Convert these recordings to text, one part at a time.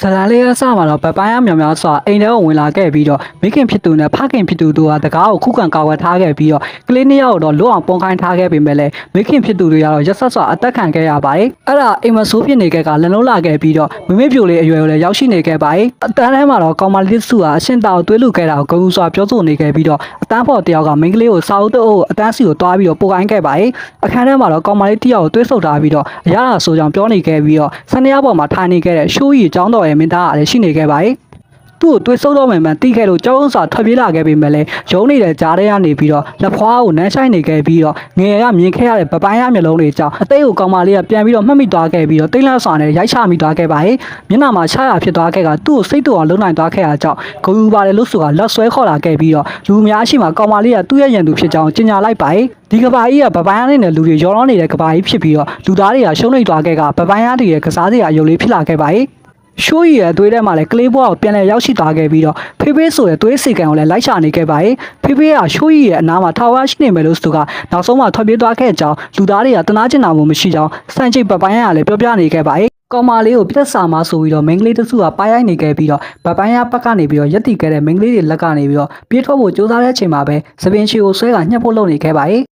ဇလန်လေးအစမှာတော့ဗပန်းရမြောင်များစွာအိမ်ထဲကိုဝင်လာခဲ့ပြီးတော့မိခင်ဖြစ်သူနဲ့ဖခင်ဖြစ်သူတို့ကတကားကိုခုခံကာဝယ်ထားခဲ့ပြီးတော့ကလေးနှစ်ယောက်ကိုတော့လွတ်အောင်ပုံခိုင်းထားခဲ့ပေမဲ့လည်းမိခင်ဖြစ်သူတွေကတော့ရက်ဆက်စွာအသက်ခံခဲ့ရပါတယ်အဲ့ဒါအိမ်မဆိုးဖြစ်နေခဲ့ကလလုံးလာခဲ့ပြီးတော့မမေပြိုလေးအရွယ်ကိုလည်းရောက်ရှိနေခဲ့ပါတယ်အတန်းထဲမှာတော့ကောင်မလေးစုကအရှင်တာကိုတွေးလူခဲ့တာကိုဂုဏ်စွာပြောဆိုနေခဲ့ပြီးတော့အတန်းဖော်တယောက်ကမိန်းကလေးကိုစာအုပ်တုပ်ကိုအတန်းစီကိုတွားပြီးတော့ပို့ခိုင်းခဲ့ပါတယ်အခန်းထဲမှာတော့ကောင်မလေးတယောက်ကိုတွေးဆုပ်ထားပြီးတော့အရာဆိုကြောင်ပြောနေခဲ့ပြီးတော့ဆန်းရပေါ်မှာထိုင်နေခဲ့တဲ့ရှိုးရီចောင်းတော်ရဲ့မင်းသားကလည်းရှိနေခဲ့ပါတယ်သူ့ကိုတွေးဆုံးတော့မှန်မှန်တီးခဲ့လို့ကြောင်းစာထွက်ပြေးလာခဲ့ပေမဲ့လည်းရုံးနေတဲ့ကြားထဲကနေပြီးတော့လက်ဖွားကိုနမ်းဆိုင်နေခဲ့ပြီးတော့ငယ်ရမြင်ခဲ့ရတဲ့ပပန်းရမျိုးလုံးတွေကြောင့်အသေးကိုကောင်မလေးကပြန်ပြီးတော့မှတ်မိသွားခဲ့ပြီးတော့တိတ်လန့်စွာနဲ့ရိုက်ချမိသွားခဲ့ပါရဲ့မျက်နှာမှာချရဖြစ်သွားခဲ့ကသူ့ကိုစိတ်တူအောင်လုံနိုင်သွားခဲ့တာကြောင့်ဂုံယူပါတယ်လို့ဆိုတာလက်ဆွဲခေါ်လာခဲ့ပြီးတော့လူအများရှိမှကောင်မလေးကသူ့ရဲ့ရန်သူဖြစ်ကြောင်းကြေညာလိုက်ပါရဲ့ဒီကဘာကြီးကပပန်းရနဲ့လူတွေရောလောနေတဲ့ကဘာကြီးဖြစ်ပြီးတော့လူသားတွေကရှုံးနေသွားခဲ့ကပပန်းရတွေရဲ့ကစားစရာအယုံလေးဖြစ်လာခဲ့ပါရဲ့ ရှိုးရီရဲ့အသွေးထဲမှာလည်းကလေးဘွားကိုပြန်လည်ရောက်ရှိသွားခဲ့ပြီးတော့ဖေးဖေးဆိုတဲ့သွေးစီကံကိုလည်းလိုက်ရှာနေခဲ့ပါရဲ့ဖေးဖေးကရှိုးရီရဲ့အနားမှာထာဝရရှိနေမယ်လို့ဆိုကနောက်ဆုံးမှထွက်ပြေးသွားခဲ့ကြောင်းလူသားတွေကတနာကျင်နာမှုမရှိကြောင်းစံချိတ်ပပိုင်းရကလည်းပြောပြနေခဲ့ပါရဲ့ကောင်မလေးကိုပြသက်စာမဆိုပြီးတော့မိန်းကလေးတစုကပါရိုက်နေခဲ့ပြီးတော့ဗပန်းရဘက်ကနေပြီးတော့ရက်တီခဲ့တဲ့မိန်းကလေးတွေလက်ကနေပြီးတော့ပြေးထွက်ဖို့ကြိုးစားတဲ့အချိန်မှာပဲသပင်ချီကိုဆွဲကညှက်ဖို့လုပ်နေခဲ့ပါရဲ့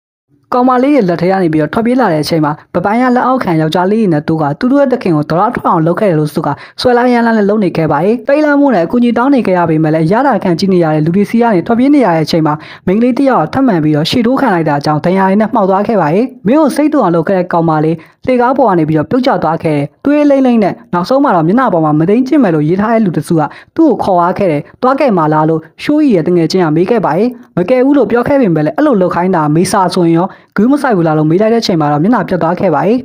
ကောင်မလေးရဲ့လက်ထဲကနေပြီးတော့ထွက်ပြေးလာတဲ့အချိန်မှာပပန်းရလက်အောက်ခံယောက်ျားလေးနဲ့သူကသူတို့ရဲ့တခင်ကိုတော်တော်ထွက်အောင်လုပ်ခဲ့တယ်လို့ဆိုကဆွဲလိုက်ရမ်းလန်းနဲ့လုပ်နေခဲ့ပါရဲ့ပိတ်လမ်းမှုနဲ့အကူကြီးတောင်းနေခဲ့ရပေမဲ့လည်းရတာခံကြည့်နေရတဲ့လူတွေစီကနေထွက်ပြေးနေရတဲ့အချိန်မှာမိန်းကလေးတစ်ယောက်ကထပ်မံပြီးတော့ရှေ့တိုးခံလိုက်တာကြောင့်ဒဏ်ရာရည်နဲ့မှောက်သွားခဲ့ပါရဲ့မင်းကိုစိတ်တူအောင်လုပ်ခဲ့တဲ့ကောင်မလေးလေကားပေါ်ကနေပြီးတော့ပြုတ်ကျသွားခဲ့တယ်သွေးလိမ့်လိမ့်နဲ့နောက်ဆုံးမှာတော့မျက်နှာပေါ်မှာမသိမ်းကျင့်မယ်လို့ရေးထားတဲ့လူတစ်စုကသူ့ကိုခေါ်သွားခဲ့တယ်တွားခဲ့မှလားလို့ရှိုးရီရဲ့တငယ်ချင်းကမေးခဲ့ပါရဲ့မကယ်ဘူးလို့ပြောခဲ့ပေမဲ့လည်းအဲ့လိုလုပ်ခိုင်းတာမေးစာဆိုရင်ရောဂူးမဆိုင်ဘူးလားလို့မေးလိုက်တဲ့အချိန်မှာတော့မျက်နှာပြတ်သွားခဲ့ပါရဲ့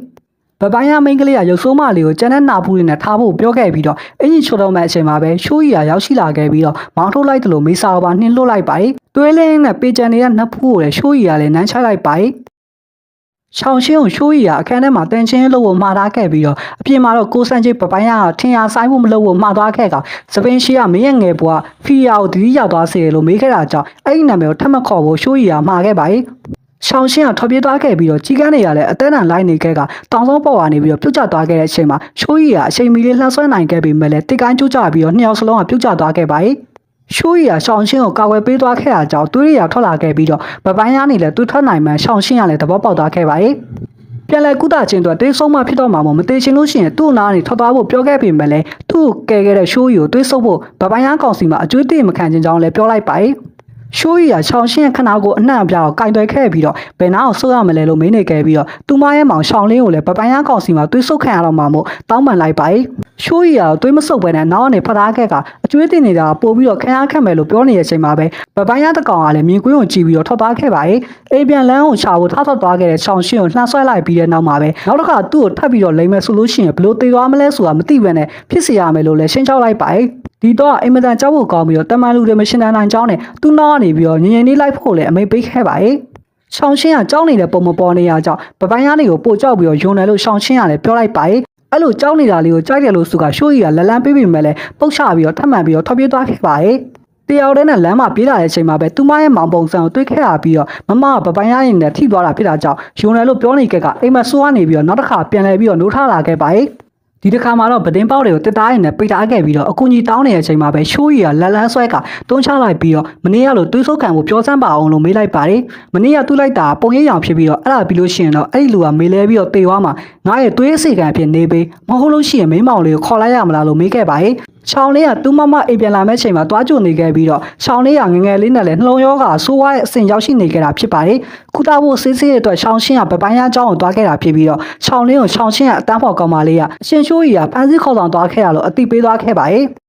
ဗပန်းရမိန်းကလေးကရုပ်ဆိုးမလေးကိုကျန်တဲ့နာဖူးတွေနဲ့ထားဖို့ပြောခဲ့ပြီးတော့အင်ကြီးချိုတော့မဲ့အချိန်မှာပဲရှိုးရီကရောက်ရှိလာခဲ့ပြီးတော့မောင်းထုတ်လိုက်တယ်လို့မေးစာကိုပါနှင်းလွတ်လိုက်ပါရဲ့သွေးလင်းနဲ့ပေကြံနေတဲ့နှက်ဖူးကိုလည်းရှိုးရီကလည်းနမ်းချလိုက်ပါရဲ့ရှောင်းရှင်းကိုရှိုးရီကအခန်းထဲမှာတန်ချင်းလို့ကိုမှားထားခဲ့ပြီးတော့အပြင်မှာတော့ကိုစံချစ်ပပိုင်းရကထင်ရဆိုင်မှုမလုပ်ဖို့မှားသွားခဲ့ကောင်စပင်ရှိကမင်းရဲ့ငယ်ဘွားဖီယာကိုတတိရောက်သွားစေတယ်လို့မေးခဲ့တာကြောင့်အဲ့ဒီနာမည်ကိုထပ်မခေါ်ဖို့ရှိုးရီကမှားခဲ့ပါ යි ရှောင်းရှင်းကထွက်ပြေးသွားခဲ့ပြီးတော့ကြီးကန်းတွေကလည်းအသက်အန္တရာယ်နေခဲ့ကတောင်ဆုံးပေါ်လာနေပြီးတော့ပြုတ်ကျသွားခဲ့တဲ့အချိန်မှာရှိုးရီကအချိန်မီလေးလှမ်းဆွဲနိုင်ခဲ့ပေမဲ့လည်းတိတ်ကိုင်းကျကျပြီးတော့နှစ်ယောက်စလုံးကပြုတ်ကျသွားခဲ့ပါရဲ့ရှိုးရီကရှောင်းရှင်းကိုကာဝယ်ပေးသွားခဲ့တာကြောင့်သွေးရီကထွက်လာခဲ့ပြီးတော့ဗပိုင်းရနေလည်းသူထွက်နိုင်မှရှောင်းရှင်းကလည်းသဘောပေါက်သွားခဲ့ပါရဲ့ပြန်လဲကုသခြင်းတော့တေးဆုံးမှဖြစ်တော့မှာမို့မတေးခြင်းလို့ရှိရင်သူ့နားနေထွက်သွားဖို့ပြောခဲ့ပေမဲ့လည်းသူ့ကိုကယ်ခဲ့တဲ့ရှိုးရီကိုတွေးဆုပ်ဖို့ဗပိုင်းရကောင်စီမှာအကျွေးတည်မခံခြင်းကြောင်းလည်းပြောလိုက်ပါရဲ့ ရှိုးရီကချောင်းရှင်းရဲ့ခနာကိုအနှံ့အပြားကိုကင်တွယ်ခဲ့ပြီးတော့ဘယ်နာကိုဆိုးရမလဲလို့မေးနေခဲ့ပြီးတော့သူမရဲ့မောင်ရှောင်းလင်းကိုလည်းဗပန်းရန်ကောင်စီမှာတွေးဆုပ်ခံရတော့မှာမို့တောင်းပန်လိုက်ပါ යි ရှိုးရီကတော့တွေးမဆုပ်ပဲနဲ့နောက်ကနေဖထားခဲ့ကအကျွေးတင်နေတာပို့ပြီးတော့ခရမ်းခတ်မယ်လို့ပြောနေတဲ့အချိန်မှာပဲဗပန်းရန်တကောင်ကလည်းမြင်ကွင်းကိုကြည့်ပြီးတော့ထွက်သွားခဲ့ပါ යි အိမ်ပြန်လန်းကိုချဖို့ထားထွက်သွားခဲ့တဲ့ချောင်းရှင်းကိုလှမ်းဆွဲလိုက်ပြီးတဲ့နောက်မှာပဲနောက်တစ်ခါသူ့ကိုထပ်ပြီးတော့လိမ့်မယ်ဆိုလို့ရှိရင်ဘယ်လိုသေသွားမလဲဆိုတာမသိဘဲနဲ့ဖြစ်စီရမယ်လို့လည်းရှင်းချောက်လိုက်ပါ යි ဒီတော့အင်မတန်ကြောက်ဖို့ကောင်းပြီးတော့တမန်လူတွေမရှင်းနိုင်ကြောင်းနဲ့သူ့နောက်ကနေပြီးတော့ငြိမ်ငြိမ်လေးလိုက်ဖို့လည်းအမိတ်ပေးခဲ့ပါရဲ့ရှောင်းချင်းကကြောက်နေတဲ့ပုံမပေါ်နေရကြောင်းပပိုင်းကနေကိုပို့ကြောက်ပြီးတော့ယုံတယ်လို့ရှောင်းချင်းကလည်းပြောလိုက်ပါရဲ့အဲ့လိုကြောက်နေတာလေးကိုကြိုက်တယ်လို့သူကရှိုးကြီးကလလန်းပေးပြီးမဲ့လဲပုတ်ချပြီးတော့ထပ်မှန်ပြီးတော့ထွက်ပြေးသွားခဲ့ပါရဲ့တယောက်တည်းနဲ့လမ်းမှာပြေးလာတဲ့အချိန်မှာပဲသူမရဲ့မောင်ပုံစံကိုတွေ့ခဲ့ရပြီးတော့မမကပပိုင်းရရင်လည်းထိသွားတာဖြစ်တာကြောင့်ယုံတယ်လို့ပြောနေခဲ့ကအိမ်မဆိုးကနေပြီးတော့နောက်တစ်ခါပြန်လဲပြီးတော့နှိုးထလာခဲ့ပါရဲ့ ဒီတစ်ခါမှာတော့ဗဒင်းပေါက်တွေကိုတစ်သားရင်နဲ့ပိတ်ထားခဲ့ပြီးတော့အကူကြီးတောင်းနေတဲ့အချိန်မှာပဲရှိုးရီကလက်လန်းဆွဲကတွန်းချလိုက်ပြီးတော့မနေ့ကလို့သွေးဆုပ်ခံကိုပြောစမ်းပါအောင်လို့မေးလိုက်ပါတယ်မနေ့ကသူ့လိုက်တာပုံရိပ်ရောင်ဖြစ်ပြီးတော့အဲ့ဒါပြီးလို့ရှိရင်တော့အဲ့ဒီလူကမေးလဲပြီးတော့တေသွားမှာငါရဲ့သွေးအစိခံအဖြစ်နေပေးမဟုတ်လို့ရှိရင်မိန်းမောင်လေးကိုခေါ်လိုက်ရမလားလို့မေးခဲ့ပါတယ်ချောင်းလေးကသူ့မမအိမ်ပြန်လာမဲ့ချိန်မှာတွားကြိုနေခဲ့ပြီးတော့ချောင်းလေးကငငယ်လေးနဲ့လည်းနှလုံးရောဂါဆိုးဝါးတဲ့အဆင့်ရောက်ရှိနေခဲ့တာဖြစ်ပါတယ်။ကုသဖို့ဆေးဆေးရဲ့အတွက်ချောင်းရှင်းကပပန်းရအကြောင်းကိုတွားခဲ့တာဖြစ်ပြီးတော့ချောင်းလေးကိုချောင်းရှင်းကအတန်းဖော်ကောင်မလေးကအရှင်ရှိုးကြီးကဖမ်းဆီးခေါ်ဆောင်သွားခဲ့ရလို့အတိပေးသွားခဲ့ပါတယ်။